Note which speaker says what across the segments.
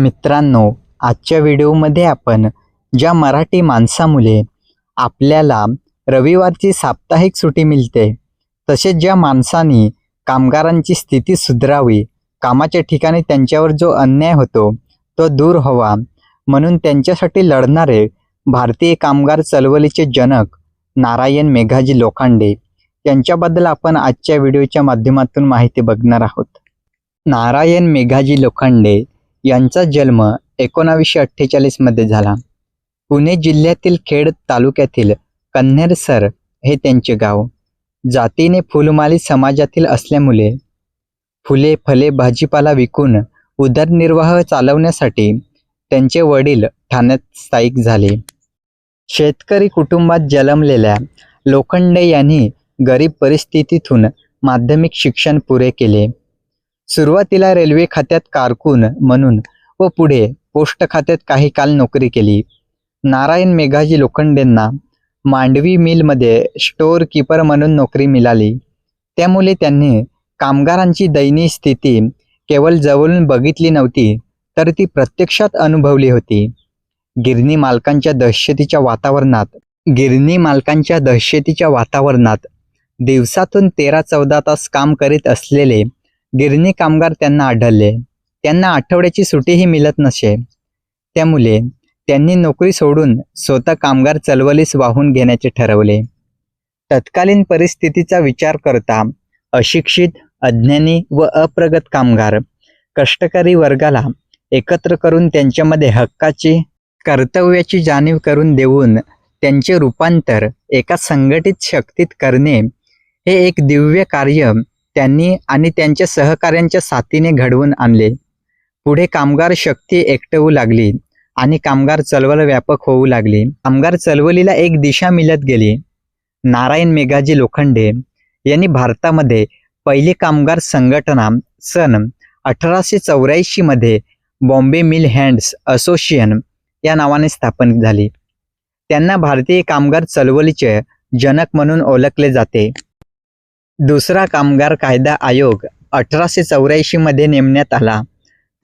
Speaker 1: मित्रांनो आजच्या व्हिडिओमध्ये आपण ज्या मराठी माणसामुळे आपल्याला रविवारची साप्ताहिक सुटी मिळते तसेच ज्या माणसांनी कामगारांची स्थिती सुधारावी कामाच्या ठिकाणी त्यांच्यावर जो अन्याय होतो तो दूर हवा म्हणून त्यांच्यासाठी लढणारे भारतीय कामगार चळवळीचे जनक नारायण मेघाजी लोखंडे यांच्याबद्दल आपण आजच्या व्हिडिओच्या माध्यमातून माहिती बघणार आहोत. नारायण मेघाजी लोखंडे यांचा जन्म एकोणावीसशे अठ्ठेचाळीसमध्ये झाला. पुणे जिल्ह्यातील खेड तालुक्यातील कन्हेरसर हे त्यांचे गाव. जातीने फुलमाली समाजातील असल्यामुळे फुले फले भाजीपाला विकून उदरनिर्वाह चालवण्यासाठी त्यांचे वडील ठाण्यात स्थायिक झाले. शेतकरी कुटुंबात जन्मलेल्या लोखंडे यांनी गरीब परिस्थितीतून माध्यमिक शिक्षण पुरे केले. सुरुवातीला रेल्वे खात्यात कारकून म्हणून व पुढे पोस्ट खात्यात काही काल नोकरी केली. नारायण मेघाजी लोखंडेंना मांडवी मिलमध्ये स्टोअर कीपर म्हणून नोकरी मिळाली. त्यामुळे त्यांनी कामगारांची दयनीय स्थिती केवळ जवळून बघितली नव्हती तर ती प्रत्यक्षात अनुभवली होती. गिरणी मालकांच्या दहशतीच्या वातावरणात गिरणी मालकांच्या दहशतीच्या वातावरणात दिवसातून तेरा चौदा तास काम करीत असलेले गिरणी कामगार त्यांना आढळले. त्यांना आठवड्याची सुटीही मिळत नसे. त्यामुळे त्यांनी नोकरी सोडून स्वतः कामगार चळवळीस वाहून घेण्याचे ठरवले. तत्कालीन परिस्थितीचा विचार करता अशिक्षित अज्ञानी व अप्रगत कामगार कष्टकरी वर्गाला एकत्र करून त्यांच्यामध्ये हक्काची कर्तव्याची जाणीव करून देऊन त्यांचे रूपांतर एका संघटित शक्तीत करणे हे एक दिव्य कार्य त्यांनी आणि त्यांच्या सहकाऱ्यांच्या साथीने घडवून आणले. पुढे कामगार शक्ती एकटवू लागली आणि कामगार चळवळ व्यापक होऊ लागली. कामगार चळवळीला एक दिशा मिळत गेली. नारायण मेघाजी लोखंडे यांनी भारतामध्ये पहिली कामगार संघटना सन अठराशे चौऱ्याऐंशी मध्ये बॉम्बे मिल हँड्स असोसिएशन या नावाने स्थापन झाली. त्यांना भारतीय कामगार चळवळीचे जनक म्हणून ओळखले जाते. दुसरा कामगार कायदा आयोग अठराशे चौऱ्याऐंशीमध्ये नेमण्यात आला.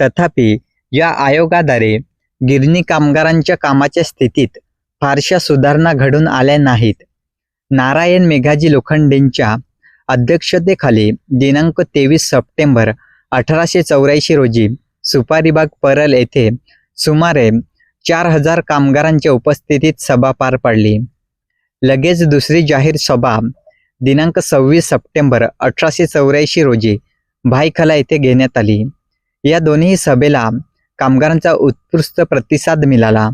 Speaker 1: तथापि या आयोगाद्वारे गिरणी कामगारांच्या कामाच्या स्थितीत फारशा सुधारणा घडून आल्या नाहीत. नारायण मेघाजी लोखंडेंच्या अध्यक्षतेखाली दिनांक तेवीस सप्टेंबर अठराशे चौऱ्याऐंशी रोजी सुपारीबाग परल येथे सुमारे चार हजार कामगारांच्या उपस्थितीत सभा पार पडली. लगेच दुसरी जाहीर सभा दिनांक सव्वीस सप्टेंबर अठराशे चौऱ्याऐंशी रोजी भायखला येथे घेण्यात आली. या दोन्ही सभेला कामगारांचा उत्कृष्ट प्रतिसाद मिळाला.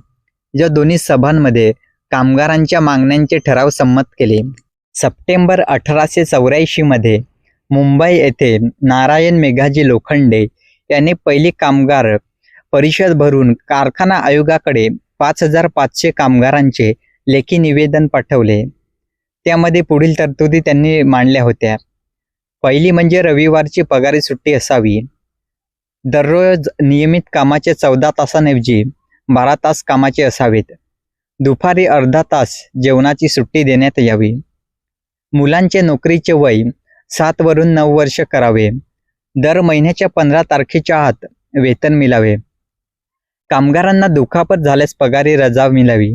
Speaker 1: या दोन्ही सभांमध्ये कामगारांच्या मागण्यांचे ठराव संमत केले. सप्टेंबर अठराशे चौऱ्याऐंशीमध्ये मुंबई येथे नारायण मेघाजी लोखंडे यांनी पहिली कामगार परिषद भरून कारखाना आयोगाकडे पाच हजार पाचशे कामगारांचे लेखी निवेदन पाठवले. त्यामध्ये पुढील तरतुदी त्यांनी मांडल्या होत्या. पहिली म्हणजे रविवारची पगारी सुट्टी असावी. दररोज नियमित कामाचे चौदा तासांऐवजी बारा तास कामाचे असावेत. दुपारी अर्धा तास जेवणाची सुट्टी देण्यात यावी. मुलांचे नोकरीचे वय सात वरून नऊ वर्ष करावे. दर महिन्याच्या पंधरा तारखेच्या आत वेतन मिळावे कामगारांना दुखापत झाल्यास पगारी रजा मिळावी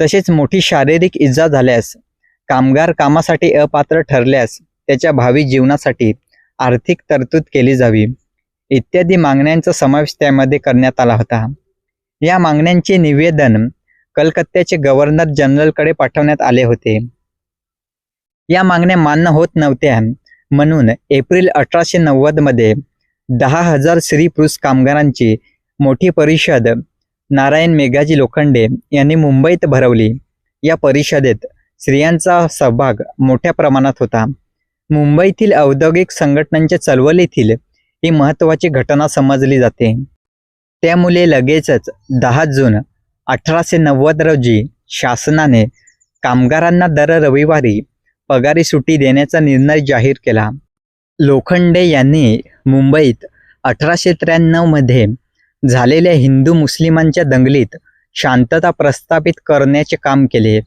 Speaker 1: तसेच मोठी शारीरिक इजा झाल्यास कामगार कामासाठी अपात्र ठरल्यास त्याच्या भावी जीवनासाठी आर्थिक तरतूद केली जावी. इत्यादी मागण्यांचा समावेश त्यामध्ये करण्यात आला होता. या मागण्यांचे निवेदन कलकत्त्याचे गव्हर्नर जनरलकडे पाठवण्यात आले होते. या मागण्या मान्य होत नव्हत्या. म्हणून एप्रिल अठराशे नव्वदमध्ये दहा हजार स्त्री पुरुष कामगारांची मोठी परिषद नारायण मेघाजी लोखंडे यांनी मुंबईत भरवली. या परिषदेत स्त्रियांचा सहभाग मोठ्या प्रमाणात होता. मुंबईतील औद्योगिक संघटनांच्या चळवळीतील ही महत्त्वाची घटना समजली जाते. त्यामुळे लगेचच दहा जून अठराशे नव्वद रोजी शासनाने कामगारांना दर रविवारी पगारी सुट्टी देण्याचा निर्णय जाहीर केला. लोखंडे यांनी मुंबईत अठराशे त्र्याण्णवमध्ये झालेल्या हिंदू मुस्लिमांच्या दंगलीत शांतता प्रस्थापित करण्याचे काम केले.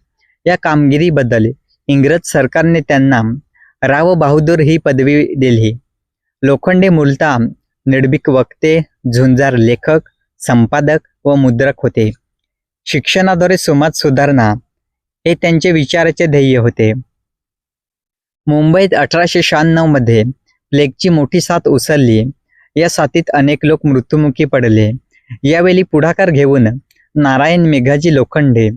Speaker 1: या कामगिरीबद्दल इंग्रज सरकारने त्यांना राव बहादूर ही पदवी दिली. लोखंडे मूलतः निर्भीक वक्ते झुंजार लेखक संपादक व मुद्रक होते. शिक्षणाद्वारे समाज सुधारणा हे त्यांचे विचाराचे ध्येय होते. मुंबईत अठराशे शहाण्णवमध्ये प्लेगची मोठी साथ उसळली. या साथीत अनेक लोक मृत्युमुखी पडले. यावेळी पुढाकार घेऊन नारायण मेघाजी लोखंडे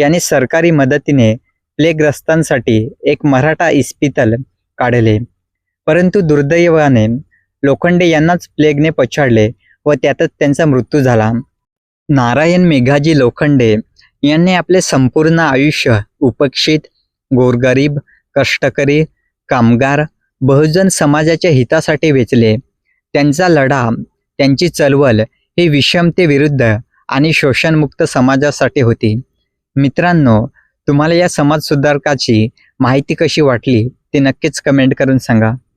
Speaker 1: यांनी सरकारी मदतीने प्लेग्रस्तांसाठी एक मराठा इस्पितल काढले. परंतु दुर्दैवाने लोखंडे यांनाच प्लेगने पछाडले व त्यातच त्यांचा मृत्यू झाला. नारायण मेघाजी लोखंडे यांनी आपले संपूर्ण आयुष्य उपेक्षित गोरगरीब कष्टकरी कामगार बहुजन समाजाच्या हितासाठी वेचले. त्यांचा लढा त्यांची चळवळ ही विषमतेविरुद्ध आणि शोषणमुक्त समाजासाठी होती. मित्रांनो तुम्हाला या समाज सुधारकाची माहिती कशी वाटली ते नक्कीच कमेंट करून सांगा.